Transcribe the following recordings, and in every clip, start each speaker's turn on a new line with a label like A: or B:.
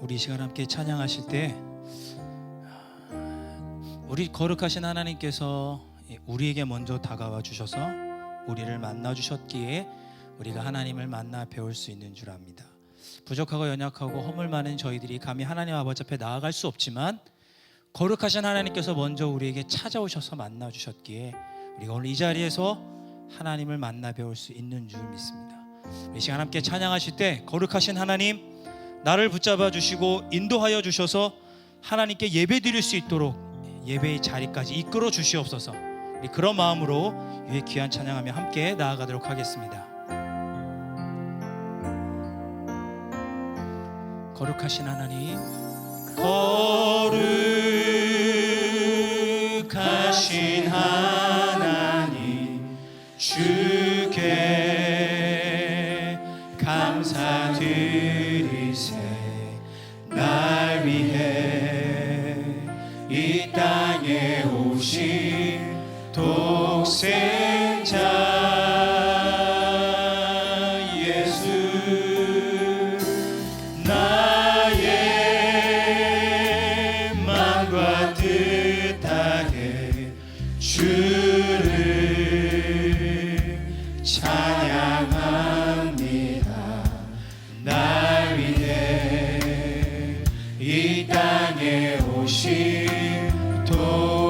A: 우리 이 시간 함께 찬양하실 때 우리 거룩하신 하나님께서 우리에게 먼저 다가와 주셔서 우리를 만나 주셨기에 우리가 하나님을 만나 배울 수 있는 줄 압니다. 부족하고 연약하고 허물 많은 저희들이 감히 하나님 아버지 앞에 나아갈 수 없지만 거룩하신 하나님께서 먼저 우리에게 찾아오셔서 만나 주셨기에 우리가 오늘 이 자리에서 하나님을 만나 배울 수 있는 줄 믿습니다. 이 시간 함께 찬양하실 때 거룩하신 하나님 나를 붙잡아 주시고 인도하여 주셔서 하나님께 예배 드릴 수 있도록 예배의 자리까지 이끌어 주시옵소서. 그런 마음으로 위에 귀한 찬양하며 함께 나아가도록 하겠습니다. 거룩하신 하나님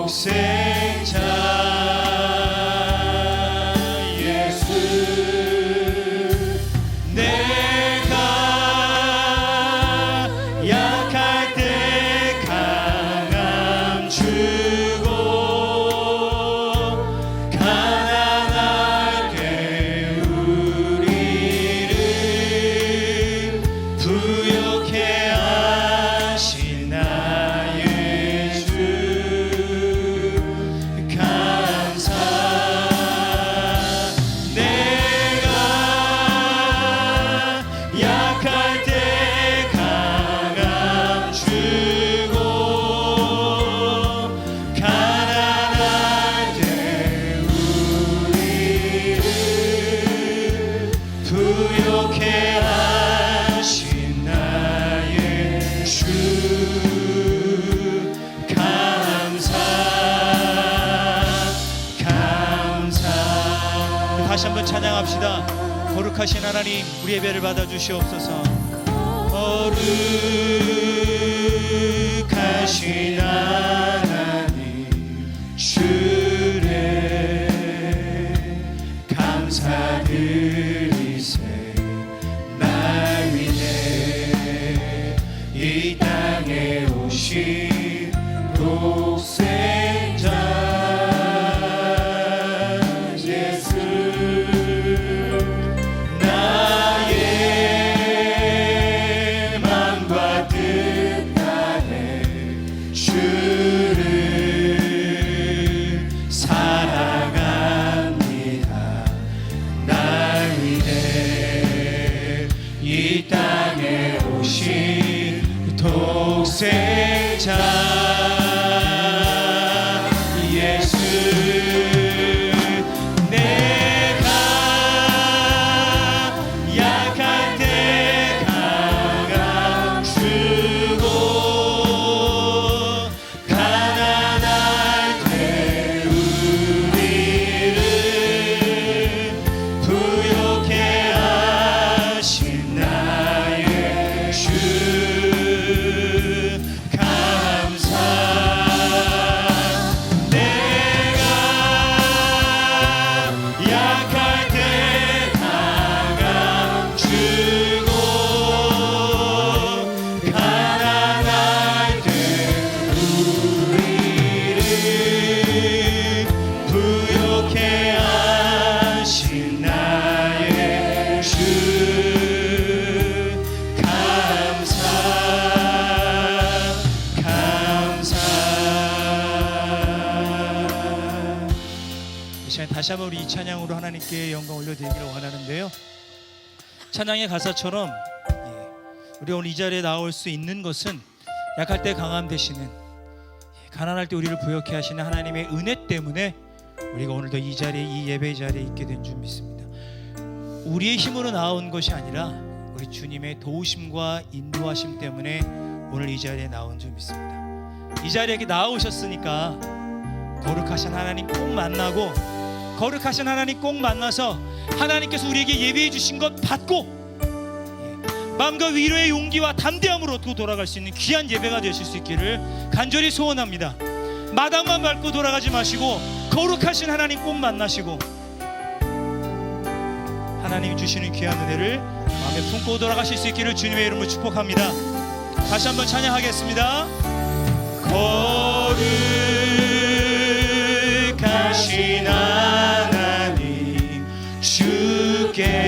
A: sei. 거룩하신 하나님 우리 예배를 받아 주시옵소서. 거룩하신 하나님 이 찬양으로 하나님께 영광 올려드리기를 원하는데요 찬양의 가사처럼 예, 우리 오늘 이 자리에 나올 수 있는 것은 약할 때 강함 되시는 예, 가난할 때 우리를 부욕해 하시는 하나님의 은혜 때문에 우리가 오늘도 이 자리에 이 예배 자리에 있게 된 줄 믿습니다 우리의 힘으로 나온 것이 아니라 우리 주님의 도우심과 인도하심 때문에 오늘 이 자리에 나온 줄 믿습니다. 이 자리에 나오셨으니까 거룩하신 하나님 꼭 만나고 거룩하신 하나님 꼭 만나서 하나님께서 우리에게 예비해 주신 것 받고 예, 마음과 위로의 용기와 담대함으로 얻고 돌아갈 수 있는 귀한 예배가 되실 수 있기를 간절히 소원합니다. 마당만 밟고 돌아가지 마시고 거룩하신 하나님 꼭 만나시고 하나님이 주시는 귀한 은혜를 마음에 품고 돌아가실 수 있기를 주님의 이름으로 축복합니다. 다시 한번 찬양하겠습니다. 거룩하신 하나님 주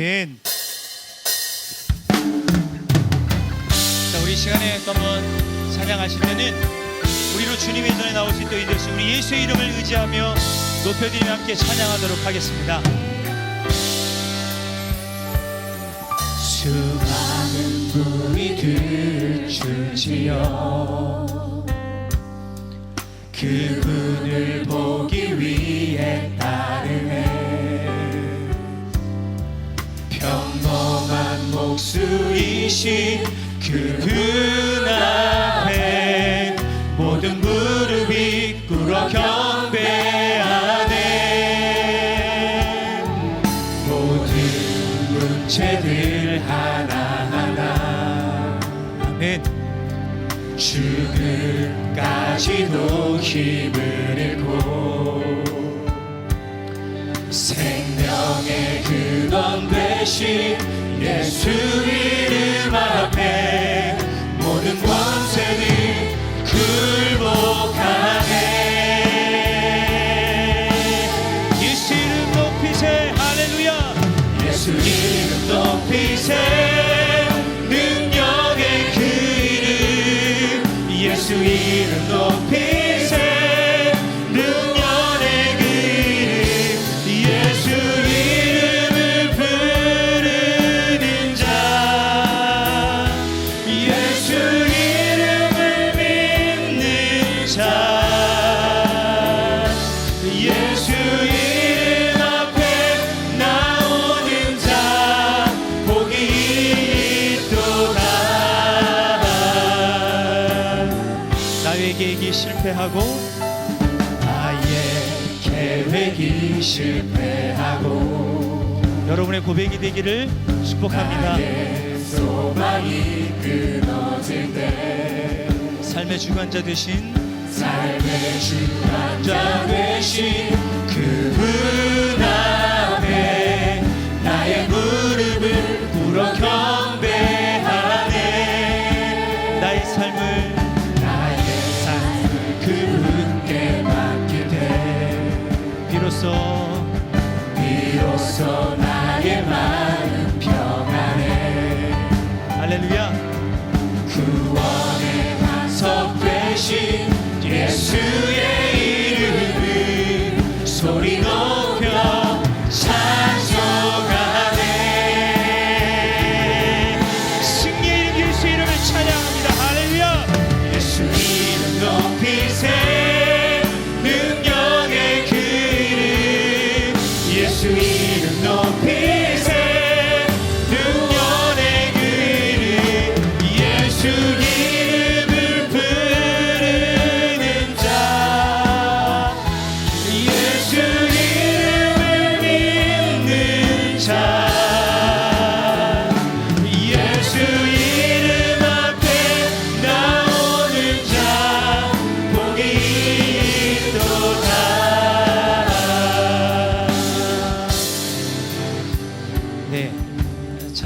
B: 아멘.
A: 자 우리 시간에 또 한번 찬양하실 때는 우리로 주님의 전에 나올 수 있도록 인도해주신 우리 예수의 이름을 의지하며 높여드리며 함께 찬양하도록 하겠습니다 수많은 불이 들출지어 그분을 보기 위해 목수이신 그분 앞에 모든 무릎이 꿇어 경배하네. 모든 문제들 하나하나 아멘 죽음까지도 힘을 잃고 생명의 근원 되신 나의 계획이 실패하고 나의 계획이 실패하고 여러분의 고백이 되기를 축복합니다. 소망이 끊어질 때 삶의 주관자 되신 삶의 주관자 되신 그분 앞에
B: 예수의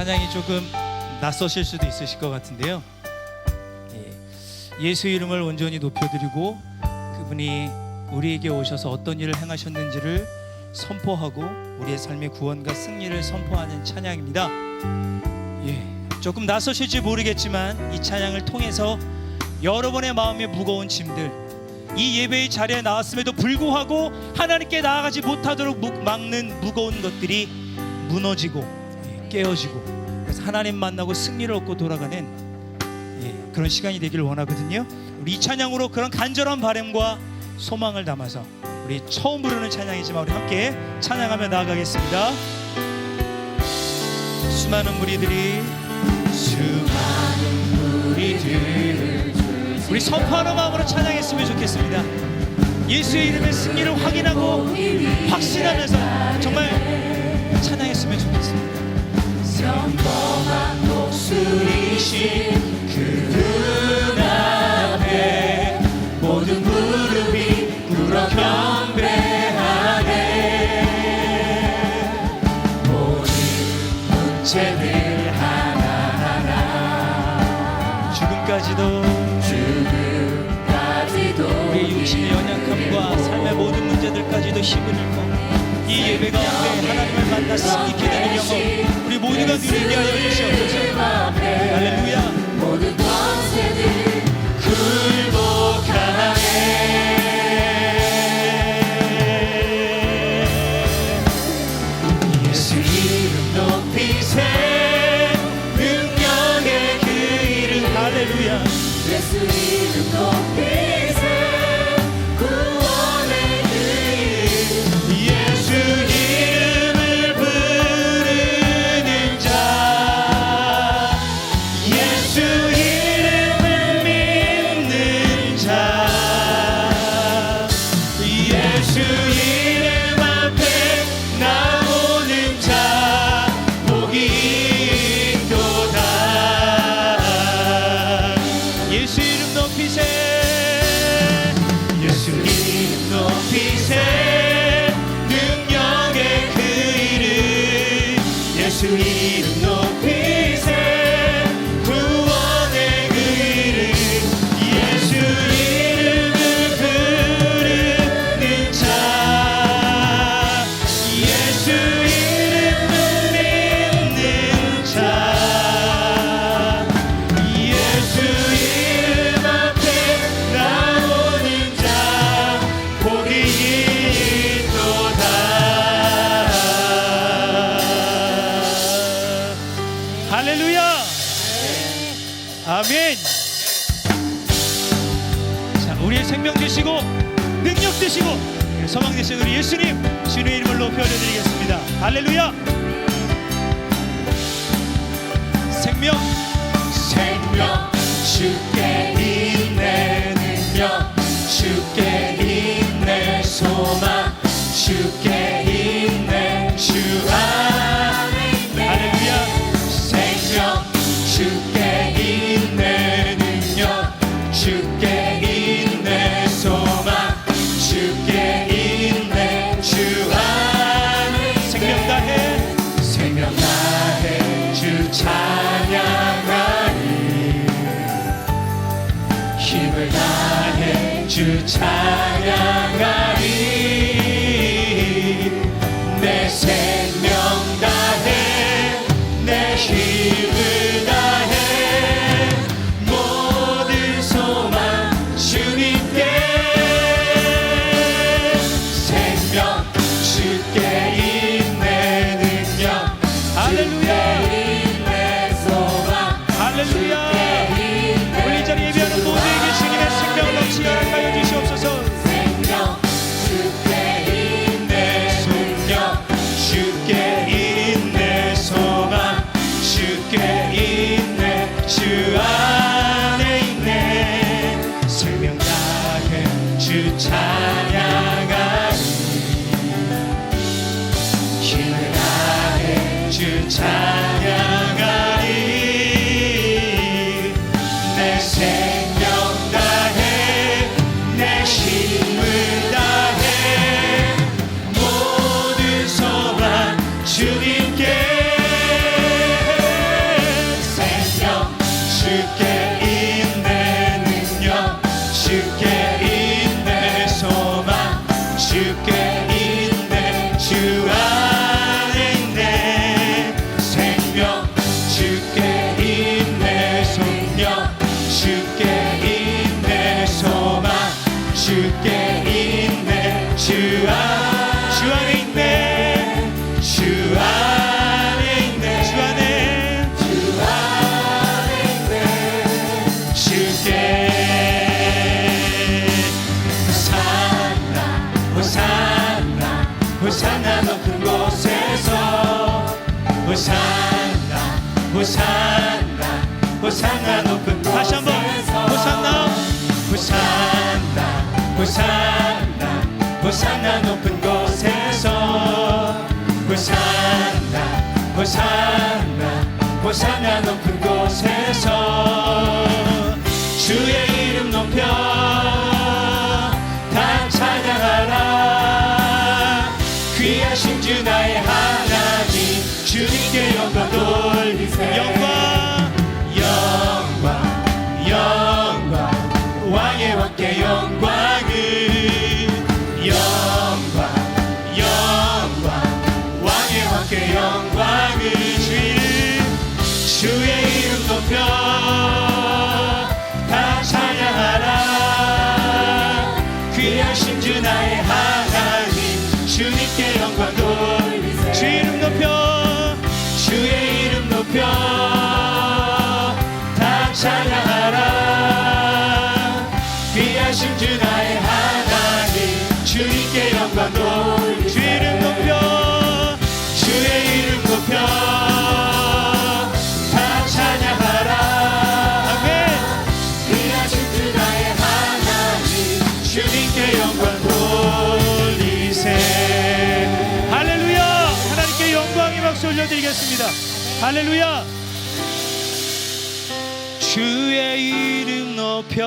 B: 찬양이
A: 조금 낯서실 수도 있으실 것 같은데요. 예, 예수 이름을 온전히 높여드리고 그분이 우리에게 오셔서 어떤 일을 행하셨는지를 선포하고 우리의 삶의 구원과 승리를 선포하는 찬양입니다. 예, 조금 낯서실지 모르겠지만 이 찬양을 통해서 여러분의 마음에 무거운 짐들 이 예배의 자리에 나왔음에도 불구하고 하나님께 나아가지 못하도록 무- 막는 무거운 것들이 무너지고 예, 깨어지고 그래서 하나님 만나고 승리를 얻고 돌아가는 예, 그런 시간이 되기를 원하거든요. 우리 이 찬양으로 그런 간절한 바람과 소망을 담아서 우리 처음 부르는 찬양이지만 우리 함께 찬양하며 나아가겠습니다. 수많은 무리들이
B: 수많은 무리들
A: 우리 선포하는 마음으로 찬양했으면 좋겠습니다. 예수의 이름의 승리를 확인하고 확신하면서 정말 찬양했으면 좋겠습니다.
B: 평범한 목소리신 그분 앞에 모든 무릎이 꿇어 경배하네. 모든 문제들 하나하나.
A: 죽음까지도
B: 지금까지도
A: 우리 육신의 연약함과 삶의 모든 문제들까지도 힘을 잃고 이 예배 가운데 하나님을 만나 승리케 되는 영혼 우리 모두가 누리게 하여 주시옵소서 할렐루야 되시고 소망 되신 우리 예수님 주님의 이름을 높여 드리겠습니다. 할렐루야! 생명
B: 생명 주께 능력 주께 있네 소망 주께 있네 주 안 주 찬양 호산나 호산나 호산나 높은
A: 다시 한번. 호산나.
B: 호산나 호산나 호산나 높은 곳에서. 호산나 호산나 호산나 높은 곳에서. 주의 이름 높여 돌리세
A: 영광
B: 높여 다 찬양하라. 귀하신 주 나의 하나님 주님께 영광 돌리세
A: 주 이름 높여
B: 주의 이름 높여 다 찬양하라.
A: 아멘.
B: 귀하신 주 나의 하나님 주님께 영광 돌리세.
A: 할렐루야. 하나님께 영광의 박수 올려드리겠습니다 할렐루야. 주의 이름 높여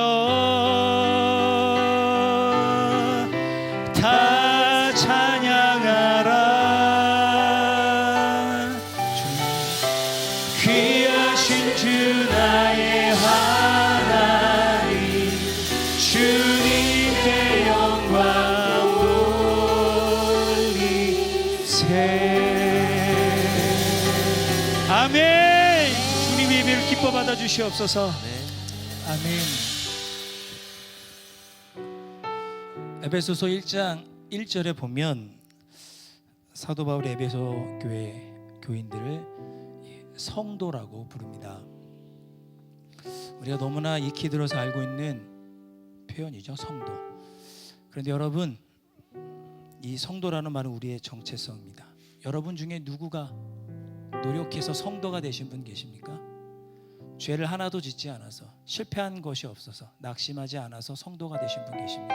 A: 주시옵소서. 아멘. 에베소서 1장 1절에 보면 사도 바울이 에베소 교회 교인들을 성도라고 부릅니다. 우리가 너무나 익히 들어서 알고 있는 표현이죠 성도. 그런데 여러분 이 성도라는 말은 우리의 정체성입니다. 여러분 중에 누구가 노력해서 성도가 되신 분 계십니까? 죄를 하나도 짓지 않아서 실패한 것이 없어서 낙심하지 않아서 성도가 되신 분 계십니까?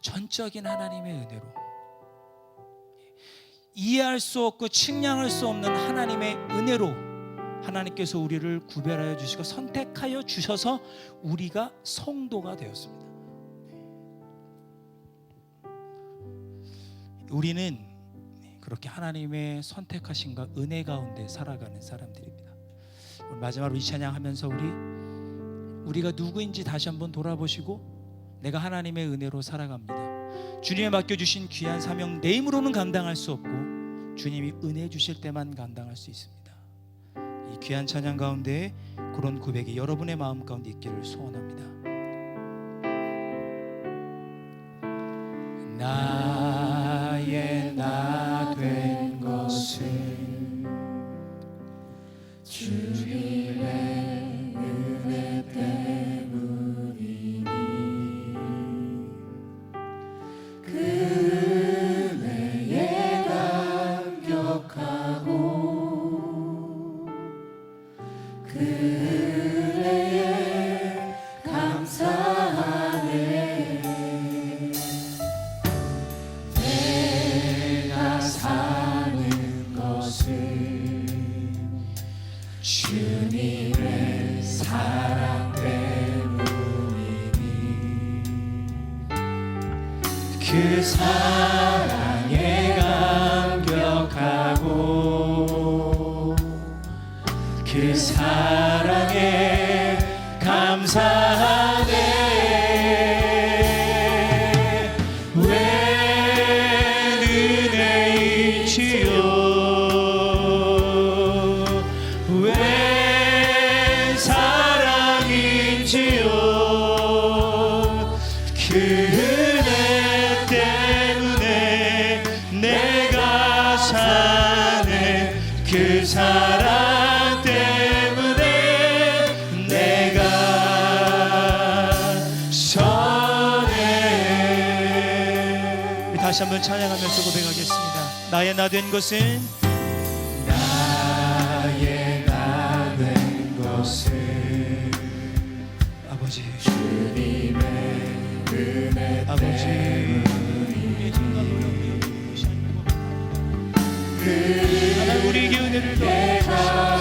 A: 전적인 하나님의 은혜로 이해할 수 없고 측량할 수 없는 하나님의 은혜로 하나님께서 우리를 구별하여 주시고 선택하여 주셔서 우리가 성도가 되었습니다. 우리는 그렇게 하나님의 선택하신과 은혜 가운데 살아가는 사람들입니다. 마지막으로 이 찬양하면서 우리 우리가 누구인지 다시 한번 돌아보시고 내가 하나님의 은혜로 살아갑니다. 주님의 맡겨주신 귀한 사명 내 힘으로는 감당할 수 없고 주님이 은혜 주실 때만 감당할 수 있습니다. 이 귀한 찬양 가운데 그런 고백이 여러분의 마음 가운데 있기를 소원합니다. 나의 나
B: 주 은혜 때문에 내가 사네 그 사랑 때문에 내가
A: 우리 다시 한번 찬양하면서 고백하겠습니다. 나의 나 된 것은 하나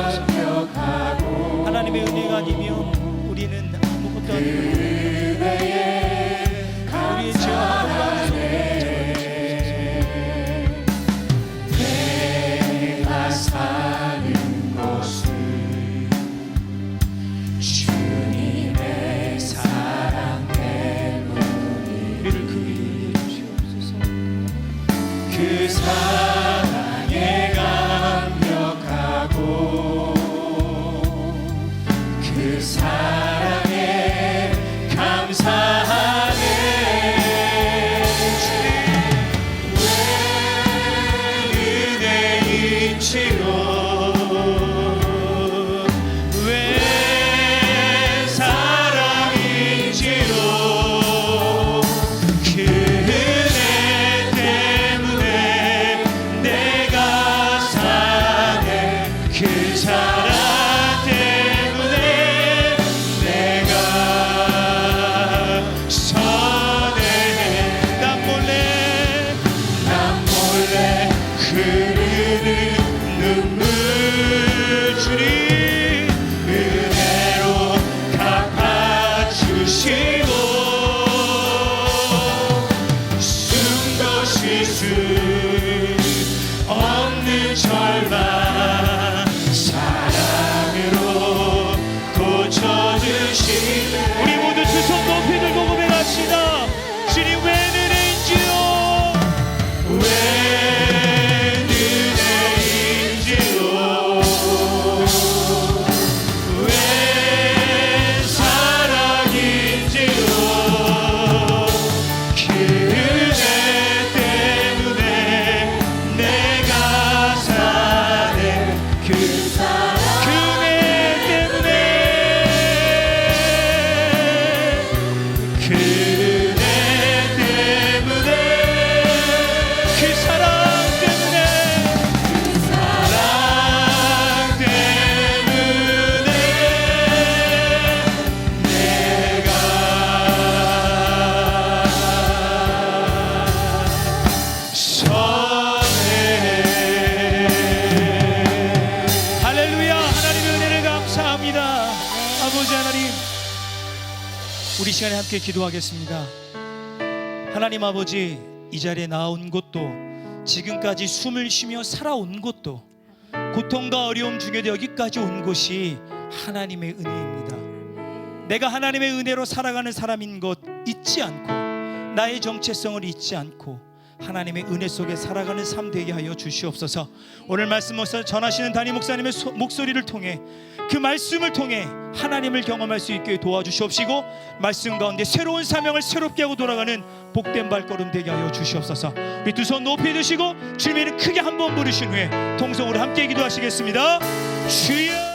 A: 우리 시간에 함께 기도하겠습니다. 하나님 아버지 이 자리에 나온 것도 지금까지 숨을 쉬며 살아온 것도 고통과 어려움 중에도 여기까지 온 것이 하나님의 은혜입니다. 내가 하나님의 은혜로 살아가는 사람인 것 잊지 않고 나의 정체성을 잊지 않고 하나님의 은혜 속에 살아가는 삶 되게 하여 주시옵소서. 오늘 말씀을 전하시는 담임 목사님의 소- 목소리를 통해 그 말씀을 통해 하나님을 경험할 수 있게 도와주시옵시고 말씀 가운데 새로운 사명을 새롭게 하고 돌아가는 복된 발걸음 되게 하여 주시옵소서. 우리 두 손 높이 드시고 이름 크게 한 번 부르신 후에 통성으로 함께 기도하시겠습니다. 주여